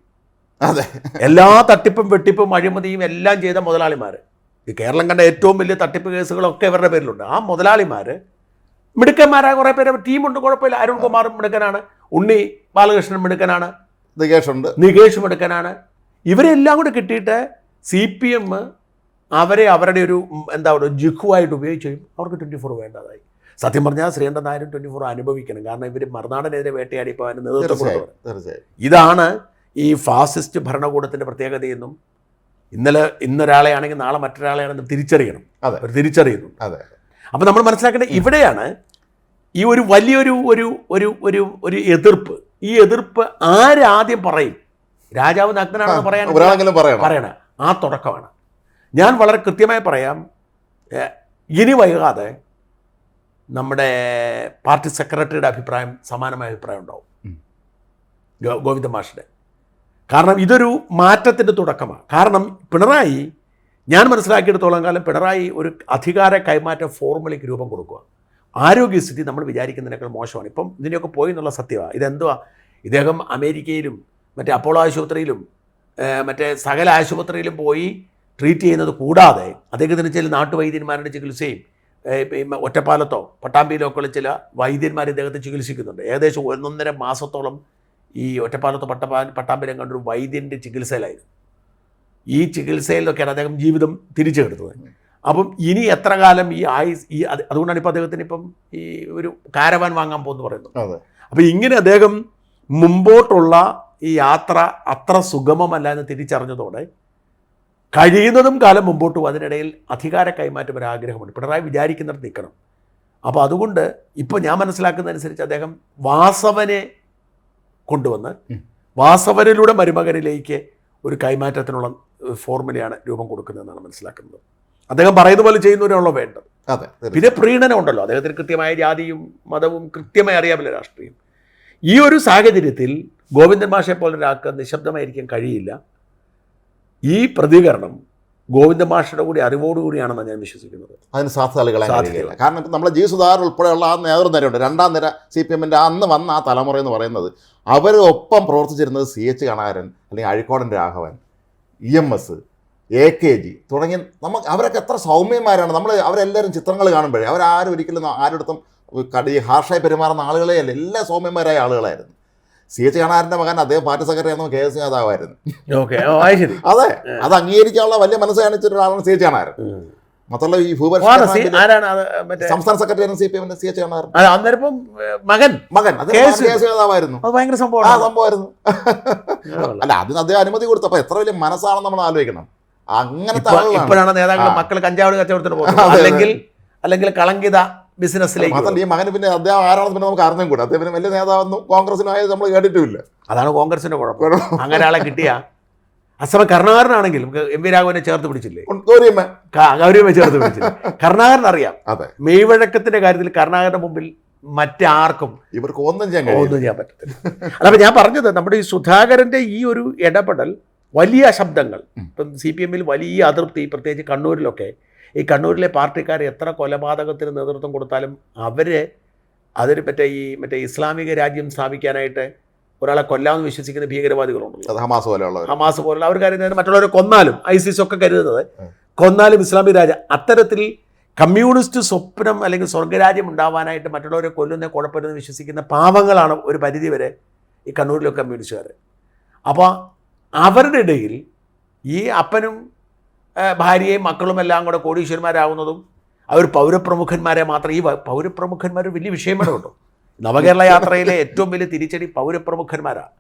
അതെ. എല്ലാ തട്ടിപ്പും വെട്ടിപ്പും അഴിമതിയും എല്ലാം ചെയ്ത മുതലാളിമാർ ഈ കേരളം കണ്ട ഏറ്റവും വലിയ തട്ടിപ്പ് കേസുകളൊക്കെ ഇവരുടെ പേരിലുണ്ട്. ആ മുതലാളിമാർ മിടുക്കന്മാരായ കുറേ പേര് ടീമുണ്ട് കുഴപ്പമില്ല. അരുൺകുമാറും മിടുക്കനാണ് ഉണ്ണി ബാലകൃഷ്ണൻ മിടുക്കനാണ് നികേഷുണ്ട്. നികേഷ് മിടുക്കനാണ്. ഇവരെല്ലാം കൂടെ കിട്ടിയിട്ട് സി പി എം അവരെ അവരുടെ ഒരു എന്താ പറയുക ജിഖുവായിട്ട് ഉപയോഗിച്ച് അവർക്ക് ട്വന്റി ഫോർ വേണ്ടതായി. സത്യം പറഞ്ഞാൽ ശ്രീകണ്ഠൻ നായരും ട്വന്റി ഫോർ അനുഭവിക്കണം. കാരണം ഇവർ മറുനാടനെതിരെ വേട്ടയാടി ഇപ്പോൾ അതിന് നേതൃത്വം ഇതാണ് ഈ ഫാസിസ്റ്റ് ഭരണകൂടത്തിന്റെ പ്രത്യേകതയെന്നും ഇന്നലെ ഇന്നൊരാളെയാണെങ്കിൽ നാളെ മറ്റൊരാളെയാണെന്ന് തിരിച്ചറിയണം. അതെ. അവർ തിരിച്ചറിയുന്നു അതെ. അപ്പോൾ നമ്മൾ മനസ്സിലാക്കേണ്ടത് ഇവിടെയാണ് ഈ ഒരു വലിയൊരു ഒരു ഒരു ഒരു ഒരു എതിർപ്പ്. ഈ എതിർപ്പ് ആരാദ്യം പറയും? രാജാവ് നഗ്നനാണെന്ന് പറയാൻ പറയണ. ആ തുടക്കമാണ്. ഞാൻ വളരെ കൃത്യമായി പറയാം ഇനി വൈകാതെ നമ്മുടെ പാർട്ടി സെക്രട്ടറിയുടെ അഭിപ്രായം സമാനമായ അഭിപ്രായം ഉണ്ടാവും. ഗോവിന്ദ മാഷിന്റെ കാരണം ഇതൊരു മാറ്റത്തിന്റെ തുടക്കമാണ്. കാരണം പിണറായി ഞാൻ മനസ്സിലാക്കിയെടുത്തോളം കാലം പിണറായി ഒരു അധികാര കൈമാറ്റ ഫോർമുലയ്ക്ക് രൂപം കൊടുക്കുക. ആരോഗ്യസ്ഥിതി നമ്മൾ വിചാരിക്കുന്നതിനേക്കാൾ മോശമാണ്. ഇപ്പം ഇതിനെയൊക്കെ പോയി എന്നുള്ള സത്യമാണ് ഇതെന്തുവാ? ഇദ്ദേഹം അമേരിക്കയിലും മറ്റേ അപ്പോളോ ആശുപത്രിയിലും മറ്റേ സകല ആശുപത്രിയിലും പോയി ട്രീറ്റ് ചെയ്യുന്നത് കൂടാതെ അദ്ദേഹത്തിന് ചില നാട്ടുവൈദ്യന്മാരുടെ ചികിത്സയും ഒറ്റപ്പാലത്തോ പട്ടാമ്പിയിലോ ഒക്കെ ചില വൈദ്യന്മാർ ഇദ്ദേഹത്തെ ചികിത്സിക്കുന്നുണ്ട്. ഏകദേശം ഒന്നൊന്നര മാസത്തോളം ഈ ഒറ്റപ്പാലത്തോ പട്ടപ്പാ പട്ടാമ്പിലും കണ്ടൊരു വൈദ്യന്റെ ചികിത്സയിലായിരുന്നു. ഈ ചികിത്സയിലൊക്കെയാണ് അദ്ദേഹം ജീവിതം തിരിച്ചു തിരിച്ചെടുത്തത് അപ്പം ഇനി എത്ര കാലം ഈ ആയുസ് ഈ അതുകൊണ്ടാണ് ഇപ്പോൾ അദ്ദേഹത്തിന് ഇപ്പം ഈ ഒരു കാരവാൻ വാങ്ങാൻ പോകുന്നു പറയുന്നു അതെ. അപ്പോൾ ഇങ്ങനെ അദ്ദേഹം മുമ്പോട്ടുള്ള ഈ യാത്ര അത്ര സുഗമമല്ല എന്ന് തിരിച്ചറിഞ്ഞതോടെ കഴിയുന്നതും കാലം മുമ്പോട്ടും അതിനിടയിൽ അധികാര കൈമാറ്റം ഒരു ആഗ്രഹമുണ്ട്. പിണറായി വിചാരിക്കുന്നിടത്ത് നിൽക്കണം. അപ്പോൾ അതുകൊണ്ട് ഇപ്പോൾ ഞാൻ മനസ്സിലാക്കുന്നതനുസരിച്ച് അദ്ദേഹം വാസവനെ കൊണ്ടുവന്ന്. വാസവനിലൂടെ മരുമകനിലേക്ക് ഒരു കൈമാറ്റത്തിനുള്ള ഫോർമുലയാണ് രൂപം കൊടുക്കുന്നതെന്നാണ് മനസ്സിലാക്കുന്നത്. അദ്ദേഹം പറയുന്ന പോലെ ചെയ്യുന്നവരാണല്ലോ വേണ്ടത്. അതെ പിന്നെ പ്രീണനം ഉണ്ടല്ലോ. അദ്ദേഹത്തിന് കൃത്യമായ ജാതിയും മതവും കൃത്യമായി അറിയാമല്ലോ രാഷ്ട്രീയം. ഈ ഒരു സാഹചര്യത്തിൽ ഗോവിന്ദൻ മാഷെ പോലെ ഒരാൾക്ക് നിശബ്ദമായിരിക്കാൻ കഴിയില്ല. ഈ പ്രതികരണം ഗോവിന്ദൻ മാഷയുടെ കൂടി അറിവോടുകൂടിയാണെന്ന് ഞാൻ വിശ്വസിക്കുന്നത്. അതിന് സാധ്യതകൾ. കാരണം ഇപ്പം നമ്മുടെ ജി സുധാകർ ഉൾപ്പെടെയുള്ള ആ നേതൃനിരയുണ്ട് രണ്ടാം നിര സി പി എമ്മിന്റെ അന്ന് വന്ന ആ തലമുറ എന്ന് പറയുന്നത് അവരൊപ്പം പ്രവർത്തിച്ചിരുന്നത് സി എച്ച് കണാരൻ അല്ലെങ്കിൽ Azhikodan Raghavan. E M S A K G തുടങ്ങിയ നമുക്ക് അവരൊക്കെ എത്ര സൗമ്യന്മാരാണ്. നമ്മൾ അവരെല്ലാവരും ചിത്രങ്ങൾ കാണുമ്പോഴേ അവരാരും ഒരിക്കലും ആരുടെടുത്തും കടി ഹാർഷായി പെരുമാറുന്ന ആളുകളെ അല്ല. എല്ലാ സൗമ്യന്മാരായ ആളുകളായിരുന്നു. സി എച്ച് കാണാറിന്റെ മകൻ അദ്ദേഹം പാർട്ടി സെക്രട്ടറി ആയിരുന്നു കെ എസ് നേതാവായിരുന്നു. അതെ അത്. അംഗീകരിക്കാനുള്ള വലിയ മനസ്സ് കാണിച്ചിട്ട് ഒരാളാണ് സി എച്ച് കണാരൻ. മാത്രമല്ല ഈ ഭൂപരിഷ്കരണ ആരാണ് മറ്റേ? സംസ്ഥാന സെക്രട്ടറി സി പി എമ്മിന്റെ സി എച്ച് അന്നേരം മകൻ. മകൻ. അദ്ദേഹം കെ എസ് കെ എസ് നേതാവായിരുന്നു. അത് ഭയങ്കര ആ സംഭവമാണ് സംഭവമായിരുന്നു അല്ല അതിന് അദ്ദേഹം അനുമതി കൊടുത്തു. അപ്പൊ എത്ര വലിയ മനസ്സാണെന്ന് നമ്മൾ ആലോചിക്കണം. അങ്ങനത്തെ ഇപ്പോഴാണ് നേതാക്കൾ ആ. മക്കൾ കഞ്ചാവ് കച്ചവടത്തിന് പോകുന്നത്. അല്ലെങ്കിൽ അല്ലെങ്കിൽ കളങ്കിത ബിസിനസ്സിലേക്ക് മാത്രമല്ല ഈ മകന് പിന്നെ അദ്ദേഹം ആരാണെന്ന് പിന്നെ നമുക്ക് അറിഞ്ഞും കൂടാ. അദ്ദേഹം വലിയ നേതാവെന്നും കോൺഗ്രസിനായത് നമ്മൾ കേട്ടിട്ടുമില്ല. അതാണ് കോൺഗ്രസിന്റെ കുഴപ്പം. അങ്ങനെ ആളെ കിട്ടിയ അസമ കരുണാകരനാണെങ്കിലും എം വി രാഘവനെ ചേർത്ത് പിടിച്ചില്ലേ? ഗൗരിയമ്മ. ചേർത്ത് പിടിച്ചില്ലേ? കരുണാകരൻ അറിയാം. അതെ. മെയ്വഴക്കത്തിന്റെ കാര്യത്തിൽ കരുണാകരന്റെ മുമ്പിൽ മറ്റാർക്കും ഇവർക്ക് ഒന്നും ചെയ്യാൻ ഒന്നും ചെയ്യാൻ പറ്റത്തില്ല. അല്ല ഞാൻ പറഞ്ഞത് നമ്മുടെ ഈ സുധാകരന്റെ ഈ ഒരു ഇടപെടൽ വലിയ ശബ്ദങ്ങൾ. ഇപ്പം സി പി എമ്മിൽ വലിയ അതൃപ്തി പ്രത്യേകിച്ച് കണ്ണൂരിലൊക്കെ ഈ കണ്ണൂരിലെ പാർട്ടിക്കാർ എത്ര കൊലപാതകത്തിന് നേതൃത്വം കൊടുത്താലും അവരെ അതിന് മറ്റേ ഈ മറ്റേ ഇസ്ലാമിക രാജ്യം സ്ഥാപിക്കാനായിട്ട് ഒരാളെ കൊല്ലാമെന്ന് വിശ്വസിക്കുന്ന ഭീകരവാദികളുണ്ട് ഹമാസ് പോലെയുള്ള ഹമാസ് പോലുള്ള അവർ കാര്യം മറ്റുള്ളവരെ കൊന്നാലും ഐസിസ് ഒക്കെ കരുതുന്നത് കൊന്നാലും ഇസ്ലാമിക രാജ്യം. അത്തരത്തിൽ കമ്മ്യൂണിസ്റ്റ് സ്വപ്നം അല്ലെങ്കിൽ സ്വർഗരാജ്യം ഉണ്ടാവാനായിട്ട് മറ്റുള്ളവരെ കൊല്ലുന്ന കുഴപ്പമില്ലെന്ന് വിശ്വസിക്കുന്ന പാവങ്ങളാണ് ഒരു പരിധി വരെ ഈ കണ്ണൂരിലെ കമ്മ്യൂണിസ്റ്റുകാർ അപ്പോൾ അവരുടെ ഇടയിൽ ഈ അപ്പനും ഭാര്യയും മക്കളും എല്ലാം കൂടെ കോടീശ്വരന്മാരാവുന്നതും അവർ പൗരപ്രമുഖന്മാരെ മാത്രം ഈ പൗരപ്രമുഖന്മാർ വലിയ കേട്ടോ നവകേരള യാത്രയിലെ ഏറ്റവും വലിയ തിരിച്ചടി പൗരപ്രമുഖന്മാരാണ്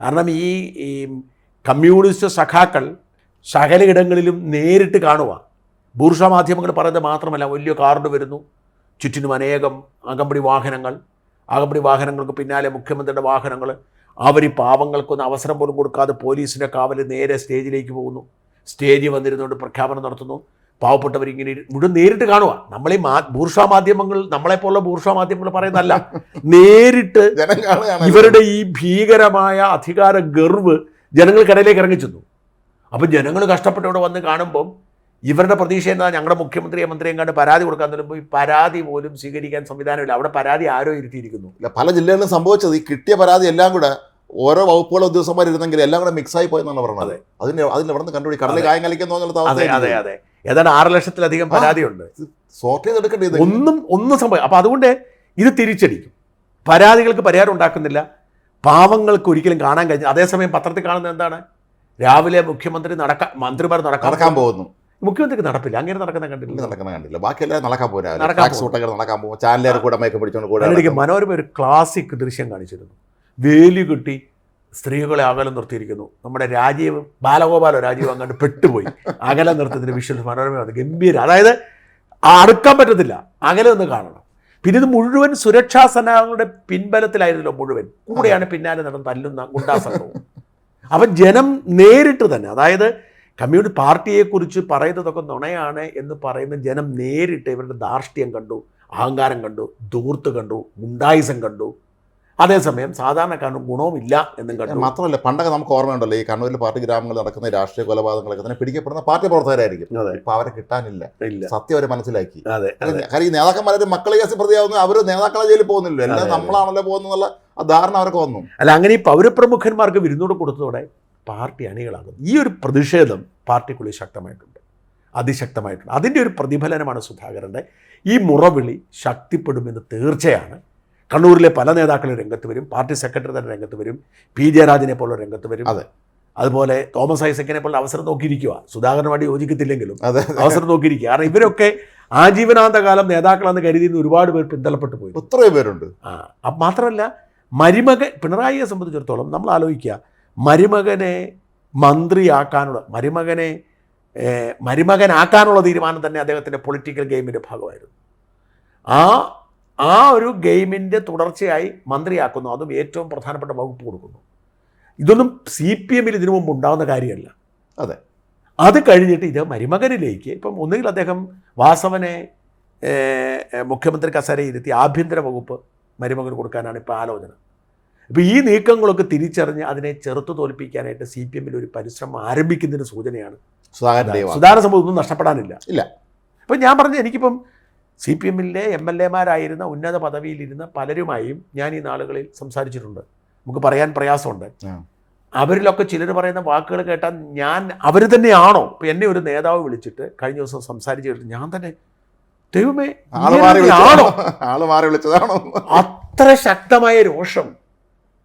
കാരണം ഈ ഈ കമ്മ്യൂണിസ്റ്റ് സഖാക്കൾ സകലയിടങ്ങളിലും നേരിട്ട് കാണുക ബൂർഷ മാധ്യമങ്ങൾ പറയുന്നത് മാത്രമല്ല വലിയ കാർഡ് വരുന്നു. ചുറ്റിനും അനേകം അകമ്പടി വാഹനങ്ങൾ. അകമ്പടി വാഹനങ്ങൾക്ക് പിന്നാലെ മുഖ്യമന്ത്രിയുടെ വാഹനങ്ങൾ. അവർ ഈ പാവങ്ങൾക്കൊന്നും അവസരം പോലും കൊടുക്കാതെ പോലീസിന്റെ കാവൽ നേരെ സ്റ്റേജിലേക്ക് പോകുന്നു. സ്റ്റേജിൽ വന്നിരുന്നുകൊണ്ട് പ്രഖ്യാപനം നടത്തുന്നു. പാവപ്പെട്ടവർ ഇങ്ങനെ ഇരു- മുഴുവൻ നേരിട്ട് കാണുക. നമ്മളെ മാ ബൂർഷ മാധ്യമങ്ങൾ നമ്മളെപ്പോലുള്ള ബൂർഷ മാധ്യമങ്ങൾ പറയുന്നതല്ല. നേരിട്ട് ഇവരുടെ ഈ ഭീകരമായ അധികാര ഗർവ് ജനങ്ങൾക്കിടയിലേക്ക് ഇറങ്ങിച്ചെന്നു അപ്പം ജനങ്ങൾ കഷ്ടപ്പെട്ട് ഇവിടെ വന്ന് കാണുമ്പം ഇവരുടെ പ്രതീക്ഷ എന്താ? ഞങ്ങളുടെ മുഖ്യമന്ത്രിയെ മന്ത്രിയും കണ്ട് പരാതി കൊടുക്കാൻ തരുമ്പോൾ ഈ പരാതി പോലും സ്വീകരിക്കാൻ സംവിധാനമില്ല. അവിടെ പരാതി ആരോ ഇരുത്തിയിരിക്കുന്നു. ഇല്ല, പല ജില്ലകളിലും സംഭവിച്ചത് ഈ കിട്ടിയ പരാതി എല്ലാം കൂടെ ഓരോ വകുപ്പുകളും ഉദ്യോഗസ്ഥന്മാർ ഇരുന്നെങ്കിൽ എല്ലാം കൂടെ മിക്സായി ആയി പോയെന്നാണ് പറഞ്ഞത്. അതെ. അതിന് അതിൽ എവിടെ നിന്ന് കണ്ടുപിടി കടലിൽ. കായം കളിക്കുന്നു അതെ അതെ അതെ. ഏതാണ്ട് ആറ് ലക്ഷത്തിലധികം. പരാതിയുണ്ട്. സോർട്ട് ചെയ്തെടുക്കേണ്ടത് ഒന്നും ഒന്നും സംഭവം അപ്പം അതുകൊണ്ട് ഇത് തിരിച്ചടിക്കും. പരാതികൾക്ക് പരിഹാരം ഉണ്ടാക്കുന്നില്ല. പാവങ്ങൾക്ക് ഒരിക്കലും കാണാൻ കഴിഞ്ഞു അതേസമയം പത്രത്തിൽ കാണുന്നത് എന്താണ്? രാവിലെ മുഖ്യമന്ത്രി നടക്കാൻ മന്ത്രിമാർ നടക്കാൻ പോകുന്നു. മുഖ്യമന്ത്രിക്ക് നടപ്പില്ല. അങ്ങനെ നടക്കുന്ന കണ്ടില്ല നടക്കുന്ന കണ്ടില്ല. ബാക്കി എല്ലാം നടക്കാൻ പോരാ. നടക്കാൻ പോകും. ചാനലുകാർ കൂടെ മയക്കം പിടിച്ചോണ്ട് കൂടെ നടക്കും. മനോരമ ഒരു ക്ലാസിക് ദൃശ്യം കാണിച്ചിരുന്നു. വേലി കെട്ടി സ്ത്രീകളെ അകലം നിർത്തിയിരിക്കുന്നു. നമ്മുടെ രാജീവ് ബാലഗോപാലോ രാജീവ് അങ്ങോട്ട് പെട്ടുപോയി. അകലം നിർത്തുന്നതിന് വിഷ്വൽസ് മനോരമ വന്നു. ഗംഭീര. അതായത് അറുക്കാൻ പറ്റത്തില്ല. അകലെ ഒന്ന് കാണണം. പിന്നെ ഇത് മുഴുവൻ സുരക്ഷാ സേനകളുടെ പിൻബലത്തിലായിരുന്നല്ലോ മുഴുവൻ. കൂടെയാണ് പിന്നാലെ നടന്ന് തല്ലുന്ന ഗുണ്ടാ സംഘവും. അപ്പം ജനം നേരിട്ട് തന്നെ അതായത് കമ്മ്യൂണിസ്റ്റ് പാർട്ടിയെക്കുറിച്ച് പറയുന്നതൊക്കെ നുണയാണ് എന്ന് പറയുന്ന ജനം നേരിട്ട് ഇവരുടെ ധാർഷ്ട്യം കണ്ടു അഹങ്കാരം കണ്ടു ദൂർത്ത് കണ്ടു ഗുണ്ടായുസം കണ്ടു. അതേസമയം സാധാരണക്കാരന് ഗുണവുമില്ല എന്നും കണ്ടു. മാത്രമല്ല പണ്ടൊക്കെ നമുക്ക് ഓർമ്മയുണ്ടല്ലോ ഈ കണ്ണൂരിൽ പാർട്ടി ഗ്രാമങ്ങളിൽ നടക്കുന്ന രാഷ്ട്രീയ കൊലപാതകങ്ങളൊക്കെ തന്നെ പിടിക്കപ്പെടുന്ന പാർട്ടി പ്രവർത്തകരായിരിക്കും. ഇപ്പൊ അവരെ കിട്ടാനില്ല. സത്യം അവരെ മനസ്സിലാക്കി. കാര്യം ഈ നേതാക്കന്മാരെ മക്കളെ കേസ് പ്രതിയാവുന്ന അവർ നേതാക്കളെ ജയിലിൽ പോകുന്നില്ല എല്ലാം. നമ്മളാണല്ലോ പോകുന്നുള്ള ആ ധാരണ അവർക്ക് വന്നു. അല്ല അങ്ങനെ ഈ പൗരപ്രമുഖന്മാർക്ക് വിരുന്നോട് കൊടുത്തതോടെ പാർട്ടി അണികളാകും ഈ ഒരു പ്രതിഷേധം പാർട്ടിക്കുള്ളിൽ ശക്തമായിട്ടുണ്ട്. അതിശക്തമായിട്ടുണ്ട്. അതിന്റെ ഒരു പ്രതിഫലനമാണ് സുധാകരന്റെ ഈ മുറവിളി ശക്തിപ്പെടുമെന്ന് തീർച്ചയാണ് കണ്ണൂരിലെ പല നേതാക്കളും രംഗത്ത് വരും. പാർട്ടി സെക്രട്ടറി തന്നെ രംഗത്ത് വരും. പി. ജയരാജനെ പോലെ രംഗത്ത് വരും. അതെ. അതുപോലെ തോമസ് ഐസക്കിനെ പോലെ അവസരം നോക്കിയിരിക്കുക സുധാകരനുമായിട്ട് യോജിക്കത്തില്ലെങ്കിലും അവസരം നോക്കിയിരിക്കുക. കാരണം ഇവരൊക്കെ ആജീവനാന്ത കാലം നേതാക്കളെന്ന് കരുതിയിരുന്ന ഒരുപാട് പേർ പിന്തള്ളപ്പെട്ടു പോയി. ഒത്രയും പേരുണ്ട്. ആ അപ്പം മാത്രമല്ല മരുമകൻ പിണറായിയെ സംബന്ധിച്ചിടത്തോളം നമ്മൾ ആലോചിക്കുക. മരുമകനെ മന്ത്രിയാക്കാനുള്ള മരുമകനെ മരുമകനാക്കാനുള്ള തീരുമാനം തന്നെ അദ്ദേഹത്തിന്റെ പൊളിറ്റിക്കൽ ഗെയിമിന്റെ ഭാഗമായിരുന്നു. ആ ആ ഒരു ഗെയിമിന്റെ തുടർച്ചയായി മന്ത്രിയാക്കുന്നു. അതും ഏറ്റവും പ്രധാനപ്പെട്ട വകുപ്പ് കൊടുക്കുന്നു. ഇതൊന്നും സി പി എമ്മിൽ ഇതിനു മുമ്പ് ഉണ്ടാകുന്ന കാര്യമല്ല. അതെ. അത് കഴിഞ്ഞിട്ട് ഇത് മരുമകനിലേക്ക് ഇപ്പം ഒന്നുകിൽ അദ്ദേഹം വാസവനെ മുഖ്യമന്ത്രി കസേരയിൽ ഇരുത്തി ആഭ്യന്തര വകുപ്പ് മരുമകന് കൊടുക്കാനാണ് ഇപ്പോൾ ആലോചന. ഇപ്പോൾ ഈ നീക്കങ്ങളൊക്കെ തിരിച്ചറിഞ്ഞ് അതിനെ ചെറുത്തു തോൽപ്പിക്കാനായിട്ട് സി പി എമ്മിൽ ഒരു പരിശ്രമം ആരംഭിക്കുന്നതിന് സൂചനയാണ്. സുധാകരൻ സുധാകരൻ സമൂഹം സംഭവം ഒന്നും നഷ്ടപ്പെടാനില്ല. ഇല്ല. അപ്പം ഞാൻ പറഞ്ഞ എനിക്കിപ്പം സി പി എമ്മിലെ എം എൽ എമാരായിരുന്ന ഉന്നത പദവിയിലിരുന്ന പലരുമായും ഞാൻ ഈ നാളുകളിൽ സംസാരിച്ചിട്ടുണ്ട്. നമുക്ക് പറയാൻ പ്രയാസമുണ്ട്. അവരിലൊക്കെ ചിലർ പറയുന്ന വാക്കുകൾ കേട്ടാൽ ഞാൻ അവർ തന്നെയാണോ? ഇപ്പം എന്നെ ഒരു നേതാവ് വിളിച്ചിട്ട് കഴിഞ്ഞ ദിവസം സംസാരിച്ച് ഞാൻ തന്നെ ദൈവമേ ആൾ ഇങ്ങനെ ആണോ ആൾ? മാറി വിളിച്ചതാണോ? അത്ര ശക്തമായ രോഷം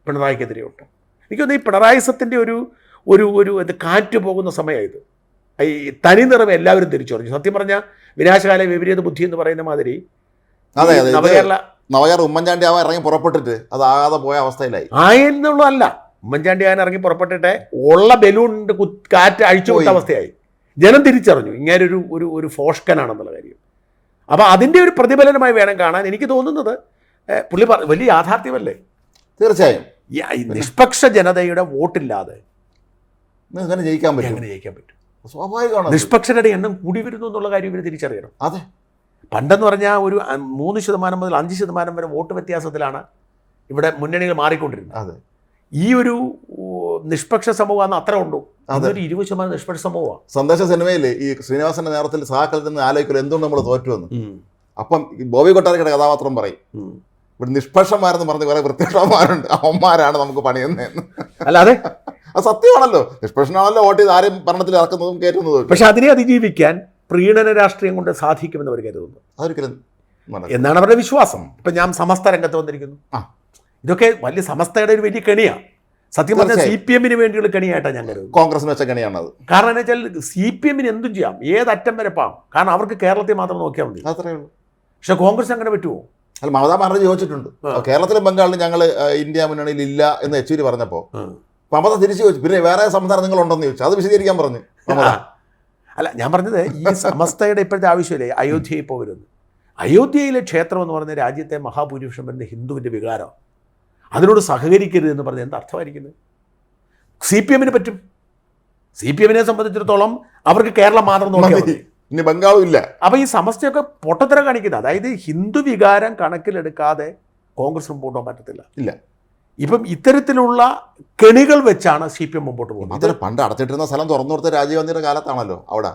പിണറായിക്കെതിരെ ഉണ്ട് എനിക്കൊന്ന് ഈ പിണറായിസത്തിന്റെ ഒരു ഒരു ഒരു എന്ത് കാറ്റ് പോകുന്ന സമയമായത്. ഈ തനി നിറം എല്ലാവരും തിരിച്ചറിഞ്ഞു സത്യം പറഞ്ഞാൽ വിനാശകാല വിപരീത ബുദ്ധി എന്ന് പറയുന്ന മാതിരി അതെ അതെ നവകേരള നവകേരള ഉമ്മൻചാണ്ടി ആവാൻ ഇറങ്ങി പുറപ്പെട്ടിട്ട് അത് ആകാതെ പോയ അവസ്ഥയിലായി. ആയെന്നുള്ളതല്ല. ഉമ്മൻചാണ്ടി ആവാൻ ഇറങ്ങി പുറപ്പെട്ടിട്ട് ഉള്ള ബലൂണിന്റെ കുത്ത് കാറ്റ് അഴിച്ചു വിട്ട അവസ്ഥയായി. ജനം തിരിച്ചറിഞ്ഞു. ഇങ്ങനെ ഒരു ഒരു ഒരു ഫോഷ്കനാണെന്നുള്ള കാര്യം. അപ്പോൾ അതിന്റെ ഒരു പ്രതിഫലനമായി വേണം കാണാൻ എനിക്ക് തോന്നുന്നത് പുള്ളി പറ വലിയ യാഥാർത്ഥ്യമല്ലേ? തീർച്ചയായും. നിഷ്പക്ഷ ജനതയുടെ വോട്ടില്ലാതെ ജയിക്കാൻ പറ്റും. എങ്ങനെ ജയിക്കാൻ പറ്റും? സ്വാഭാവികമാണ്. നിഷ്പക്ഷരുടെ എണ്ണം കൂടി വരുന്നു എന്നുള്ള കാര്യം ഇവർ തിരിച്ചറിയണം. അതെ. പണ്ടെന്ന് പറഞ്ഞാൽ ഒരു മൂന്ന് ശതമാനം മുതൽ അഞ്ച് ശതമാനം വരെ വോട്ട് വ്യത്യാസത്തിലാണ് ഇവിടെ മുന്നണികൾ മാറിക്കൊണ്ടിരുന്നത്. അതെ. ഈ ഒരു നിഷ്പക്ഷ സമൂഹം അത്ര ഉണ്ടോ അതൊരു ഇരുപത് ശതമാനം നിഷ്പക്ഷ സമൂഹമാണ് സന്ദേശ സിനിമയിൽ ഈ ശ്രീനിവാസന്റെ നേരത്തിൽ സഹാക്കളിൽ നിന്ന് ആലോചിക്കൽ എന്തുകൊണ്ട് നമ്മൾ തോറ്റുവെന്ന്? അപ്പം ബോബി കൊട്ടാരക്കയുടെ കഥാപാത്രം പറയും. ഇവിടെ നിഷ്പക്ഷന്മാരെന്ന് പറഞ്ഞ് കുറെ വൃത്തിക്ഷന്മാരുണ്ട് അമ്മമാരാണ് നമുക്ക് പണിയുന്നതെന്ന്. അല്ല അതെ സത്യമാണല്ലോ. നിഷ്പക്ഷനാണല്ലോ വോട്ട് ചെയ്ത് ആരും ഭരണത്തിൽ ഇറക്കുന്നതും കയറ്റുന്നതും. പക്ഷെ അതിനെ അതിജീവിക്കാൻ പ്രീണന രാഷ്ട്രീയം കൊണ്ട് സാധിക്കുമെന്ന് അവർ കരുതുന്നു. അതൊരിക്കലും. എന്നാണ് അവരുടെ വിശ്വാസം. ഇപ്പം ഞാൻ സമസ്ത രംഗത്ത് വന്നിരിക്കുന്നു. ആ. ഇതൊക്കെ വലിയ സമസ്തയുടെ ഒരു വലിയ കെണിയാണ് സത്യം പറഞ്ഞാൽ സി പി എമ്മിന് വേണ്ടിയുള്ള കെണിയായിട്ടാണ് ഞാൻ കരുതുന്നത്. കോൺഗ്രസിന് വെച്ച കണിയാണത്. കാരണം എന്ന് വെച്ചാൽ സി പി എമ്മിന് എന്തും ചെയ്യാം. ഏതറ്റം വരെ പാം. കാരണം അവർക്ക് കേരളത്തെ മാത്രം നോക്കിയാൽ മതി. അത്രേ ഉള്ളൂ. പക്ഷെ കോൺഗ്രസ് അങ്ങനെ പറ്റുമോ അല്ല മമതാ ബാനർജി ചോദിച്ചിട്ടുണ്ട്. കേരളത്തിലും ബംഗാളിലും ഞങ്ങൾ ഇന്ത്യ മുന്നണിയിൽ ഇല്ല എന്ന് യെച്ചൂരി പറഞ്ഞപ്പോൾ മമത തിരിച്ചു ചോദിച്ചു. പിന്നെ വേറെ സംസാരം നിങ്ങൾ ഉണ്ടെന്ന് ചോദിച്ചു. അത് വിശദീകരിക്കാൻ പറഞ്ഞു മമത. അല്ല ഞാൻ പറഞ്ഞത് ഈ സമസ്തയുടെ ഇപ്പോഴത്തെ ആവശ്യമില്ലേ? അയോധ്യയിൽ പോകരുത്. അയോധ്യയിലെ ക്ഷേത്രം എന്ന് പറയുന്ന രാജ്യത്തെ മഹാഭൂരിപക്ഷം വരുന്ന ഹിന്ദുവിന്റെ വികാരം. അതിനോട് സഹകരിക്കരുത് എന്ന് പറഞ്ഞത് എന്താ അർത്ഥമായിരിക്കുന്നത്? സി പി എമ്മിന് പറ്റും. സി പി എമ്മിനെ സംബന്ധിച്ചിടത്തോളം അവർക്ക് കേരളം മാത്രം നോക്കിയാൽ മതി. ഇനി ബംഗാളും ഇല്ല. അപ്പോൾ ഈ സമസ്തയൊക്കെ പൊട്ടത്തരം കാണിക്കുന്നത്. അതായത് ഹിന്ദു വികാരം കണക്കിലെടുക്കാതെ കോൺഗ്രസ് മുമ്പോട്ട് പോകാൻ പറ്റത്തില്ല. ഇല്ല. ഇപ്പം ഇത്തരത്തിലുള്ള കെണികൾ വെച്ചാണ് സി പി എം മുമ്പോട്ട് പോകുന്നത്. പണ്ട് അടച്ചിട്ടിരുന്ന സ്ഥലം തുറന്നു കൊടുത്ത രാജീവ് ഗാന്ധിയുടെ കാലത്താണല്ലോ അവിടെ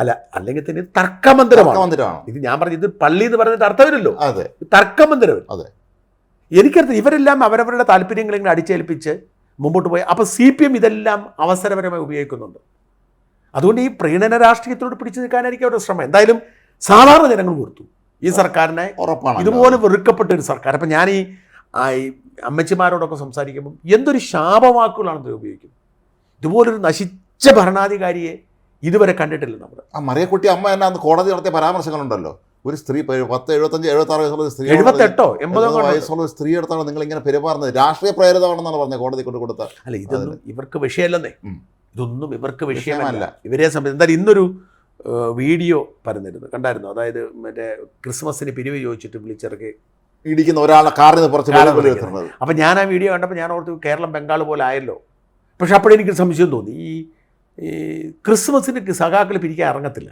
അല്ല അല്ലെങ്കിൽ തന്നെ തർക്കമന്ദിരമാണ്. ഇത് ഞാൻ പറഞ്ഞു ഇത് പള്ളി എന്ന് പറഞ്ഞിട്ട് അർത്ഥമില്ലല്ലോ. അതെ. തർക്കമന്ദിരം. അതെ. എനിക്കറിയാം ഇവരെല്ലാം അവരവരുടെ താല്പര്യങ്ങൾ ഇങ്ങനെ അടിച്ചേൽപ്പിച്ച് മുമ്പോട്ട് പോയി. അപ്പോൾ സി പി എം ഇതെല്ലാം അവസരപരമായി ഉപയോഗിക്കുന്നുണ്ട്. അതുകൊണ്ട് ഈ പ്രീണന രാഷ്ട്രീയത്തോട് പിടിച്ചു നിൽക്കാനായിരിക്കും അവരുടെ ശ്രമം. എന്തായാലും സാധാരണ ജനങ്ങൾ കൊടുത്തു ഈ സർക്കാരിനെ ഉറപ്പാണ് ഇതുപോലെ വെറുക്കപ്പെട്ട ഒരു സർക്കാർ. അപ്പം ഞാൻ ഈ അമ്മച്ചിമാരോടൊക്കെ സംസാരിക്കുമ്പം എന്തൊരു ശാപവാക്കുകളാണ് ഇത് ഉപയോഗിക്കുന്നത്. ഇതുപോലൊരു നശിച്ച ഭരണാധികാരിയെ ഇതുവരെ കണ്ടിട്ടില്ല നമ്മൾ ആ മറിയക്കുട്ടി അമ്മ തന്നെ അന്ന് കോടതി നടത്തിയ പരാമർശങ്ങളുണ്ടല്ലോ. ഒരു സ്ത്രീ പത്ത് എഴുപത്തഞ്ച് എഴുപത്തി ആറ് വയസ്സുള്ള സ്ത്രീ എഴുപത്തെട്ടോ? എൺപതോ? വയസ്സുള്ള ഒരു സ്ത്രീ അടുത്താണ് നിങ്ങൾ ഇങ്ങനെ പെരുമാറുന്നത്. രാഷ്ട്രീയ പ്രേരിതമാണെന്നാണ് പറഞ്ഞത് കോടതി കൊണ്ട് കൊടുത്ത അല്ല ഇതൊന്നും ഇവർക്ക് വിഷയമല്ലെന്നേ. ഇതൊന്നും ഇവർക്ക് വിഷയമല്ല. ഇവരെ സംബന്ധിച്ച് എന്തായാലും ഇന്നൊരു വീഡിയോ പരന്നിരുന്നു. കണ്ടായിരുന്നു. അതായത് മറ്റേ ക്രിസ്മസിന് പിരിവ് ചോദിച്ചിട്ട് വിളിച്ചിറക്കി ഇടിക്കുന്ന ഒരാളെ കാറിൽ നിന്ന് പുറത്ത് അപ്പം ഞാൻ ആ വീഡിയോ കണ്ടപ്പോൾ ഞാൻ ഓർത്തു കേരളം ബംഗാൾ പോലെ ആയല്ലോ. പക്ഷെ അപ്പോഴെനിക്ക് സംശയം തോന്നി. ഈ ക്രിസ്മസിന് സഖാക്കൾ പിരിക്കാൻ ഇറങ്ങത്തില്ല.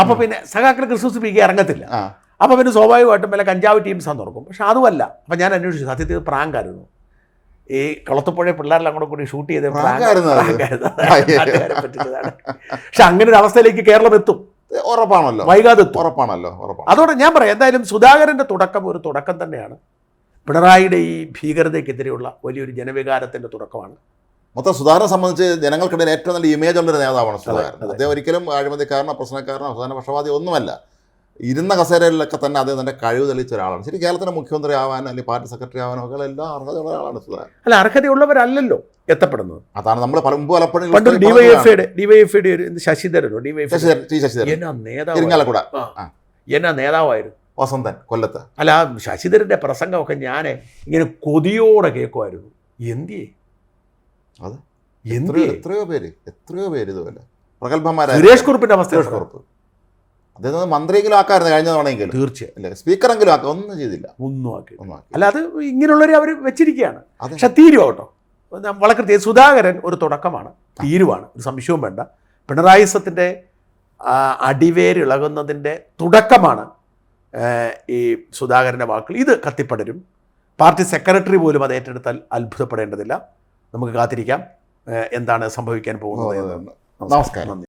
അപ്പോൾ ഉം. പിന്നെ സഖാക്കൾ ക്രിസ്മസ് പിരിക്കാൻ ഇറങ്ങത്തില്ല. അപ്പം അപ്പോൾ പിന്നെ സ്വാഭാവികമായിട്ടും വല്ല കഞ്ചാവ് ടീംസാന്ന് തുറക്കും പക്ഷെ അതുമല്ല. അപ്പം ഞാൻ അന്വേഷിച്ചു. സത്യത്തിൽ പ്രാങ്കായിരുന്നു. ഈ കളത്തുപ്പുഴ പിള്ളേരെല്ലാം കൂടെ കൂടി ഷൂട്ട് ചെയ്ത് പ്രാങ്കായിരുന്നു. പക്ഷെ അങ്ങനെ ഒരു അവസ്ഥയിലേക്ക് കേരളം എത്തും. ഉറപ്പാണല്ലോ. വൈകാതെ ഉറപ്പാണല്ലോ ഉറപ്പാണ്. അതോടെ ഞാൻ പറയാം എന്തായാലും സുധാകരന്റെ തുടക്കം ഒരു തുടക്കം തന്നെയാണ്. പിണറായിയുടെ ഈ ഭീകരതയ്ക്കെതിരെയുള്ള വലിയൊരു ജനവികാരത്തിന്റെ തുടക്കമാണ്. മൊത്തം സുധാകരനെ സംബന്ധിച്ച് ജനങ്ങൾക്കിടയിൽ ഏറ്റവും നല്ല ഇമേജ് ഉള്ള ഒരു നേതാവാണ് സുധാകരൻ. അദ്ദേഹം ഒരിക്കലും അഴിമതിക്കാരനോ പ്രശ്നക്കാരനോ അവസാന പക്ഷപാതി ഒന്നുമല്ല. ഇരുന്ന കസേരയിലൊക്കെ തന്നെ അദ്ദേഹം തന്റെ കഴിവ് തെളിയിച്ച ഒരാളാണ്. ശരി കേരളത്തിന്റെ മുഖ്യമന്ത്രി ആവാൻ അല്ലെങ്കിൽ പാർട്ടി സെക്രട്ടറി ആവാനോ ഒക്കെ എല്ലാം അർഹതയുള്ള ആളാണ് സുധാകരൻ. അല്ല അർഹതയുള്ളവരല്ലല്ലോ എത്തപ്പെടുന്നത്. അതാണ് നമ്മൾ മുമ്പ് പലപ്പോഴും പണ്ട് പറഞ്ഞതാണ്. ഡിവൈഎഫ്ഐയുടെ ഡിവൈഎഫ്ഐയുടെ ഒരു ശശിധരനോ ഡിവൈഎഫ് എന്നാ നേതാവ് ആ. എന്നാ നേതാവായിരുന്നു? വസന്തൻ കൊല്ലത്ത്. അല്ല ശശിധരന്റെ പ്രസംഗമൊക്കെ ഞാൻ ഇങ്ങനെ കൊതിയോടെ കേൾക്കുമായിരുന്നു. എന്തിയേ? അത് എത്രയോ എത്രയോ പേര് എത്രയോ പേര് ഇതുപോലെ. പ്രഗത്ഭന്മാരായ സുരേഷ് കുറുപ്പിന്റെ അവസ്ഥ സുരേഷ് കുറുപ്പ്. അദ്ദേഹം മന്ത്രിയെങ്കിലും ആക്കായിരുന്നു കഴിഞ്ഞ തവണയെങ്കിലും. തീർച്ചയായും. അല്ലേ? സ്പീക്കറെങ്കിലും ആക്കുക ഒന്നും ചെയ്തില്ല. ഒന്നും ആക്കി ഒന്നും ആക്കി അല്ല അത് ഇങ്ങനെയുള്ളവരെ അവർ വെച്ചിരിക്കുകയാണ്. പക്ഷെ തീരുവ കേട്ടോ വളരെ സുധാകരൻ ഒരു തുടക്കമാണ്. തീരുവാണ്. ഒരു സംശയവും വേണ്ട. പിണറായിസത്തിന്റെ അടിവേരിളകുന്നതിന്റെ തുടക്കമാണ് ഈ സുധാകരന്റെ വാക്കുകൾ. ഇത് കത്തിപ്പടരും. പാർട്ടി സെക്രട്ടറി പോലും അത് ഏറ്റെടുത്താൽ അത്ഭുതപ്പെടേണ്ടതില്ല. നമുക്ക് കാത്തിരിക്കാം. എന്താണ് സംഭവിക്കാൻ പോകുന്നത് നമസ്കാരം. നന്ദി.